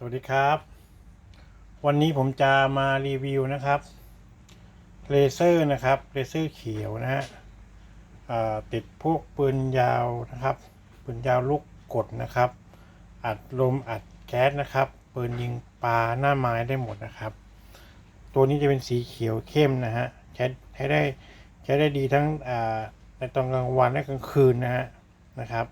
สวัสดีครับ วันนี้ผมจะมารีวิวนะครับเลเซอร์นะครับเลเซอร์เขียวนะฮะติดพวกปืนยาวนะครับ ปืนยาวลูกกดนะครับ อัดลมอัดแก๊สนะครับ ปืนยิงปลาหน้าไม้ได้หมดนะครับ ตัวนี้จะเป็นสีเขียวเข้มนะฮะใช้ใช้ได้ใช้ได้ดีทั้งในตอนกลางวันและกลางคืนนะฮะนะครับ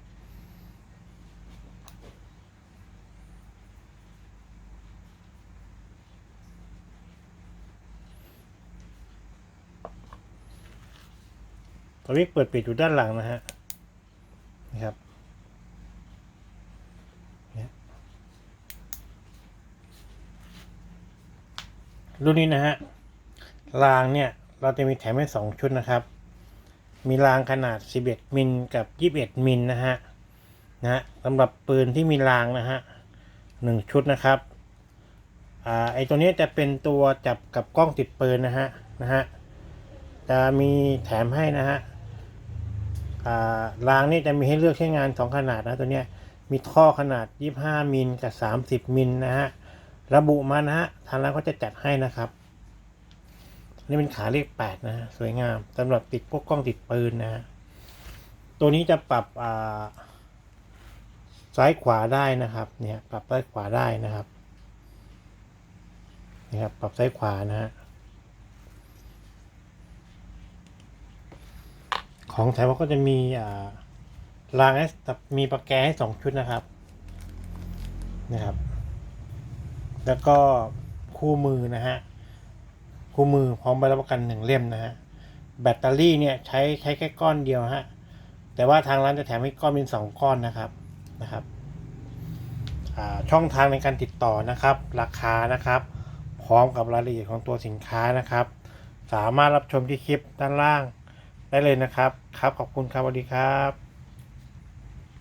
ตัวนี้เปิดปิดอยู่ด้านหลังนะฮะนะครับรุ่นนี้นะฮะรางเนี่ยเราจะมีแถมให้สองชุดนะครับ มีรางขนาด 11 มิลกับ 21 มิลนะฮะนะฮะสำหรับปืนที่มีรางนะฮะหนึ่งชุดนะครับอ่าไอตัวนี้จะเป็นตัวจับกับกล้องติดปืนนะฮะนะฮะจะมีแถมให้นะฮะ รางนี่จะมีให้เลือกใช้งานสองขนาดนะตัวเนี้ยมีท่อขนาด 25 มิลกับ 30 มิลนะฮะระบุมานะฮะทางร้านก็จะจัดให้นะครับ นี่เป็นขาเลข8นะฮะสวยงามสำหรับติดพวกกล้องติดปืนนะฮะตัวนี้จะปรับซ้ายขวาได้นะครับเนี่ยปรับซ้ายขวาได้นะครับนี่ครับปรับซ้ายขวานะฮะ ของแถมก็จะมีอ่ารางมีปากแกให้สองชุดนะครับนะครับ แล้วก็คู่มือนะฮะคู่มือพร้อมใบรับประกันหนึ่งเล่มนะฮะแบตเตอรี่เนี่ยใช้ใช้แค่ก้อนเดียวฮะแต่ว่าทางร้านจะแถมให้ก้อนเป็นสองก้อนนะครับนะครับช่องทางในการติดต่อนะครับ ราคานะครับ พร้อมกับรายละเอียดของตัวสินค้านะครับ สามารถรับชมที่คลิปด้านล่าง ได้เลยนะครับ ครับขอบคุณครับสวัสดีครับ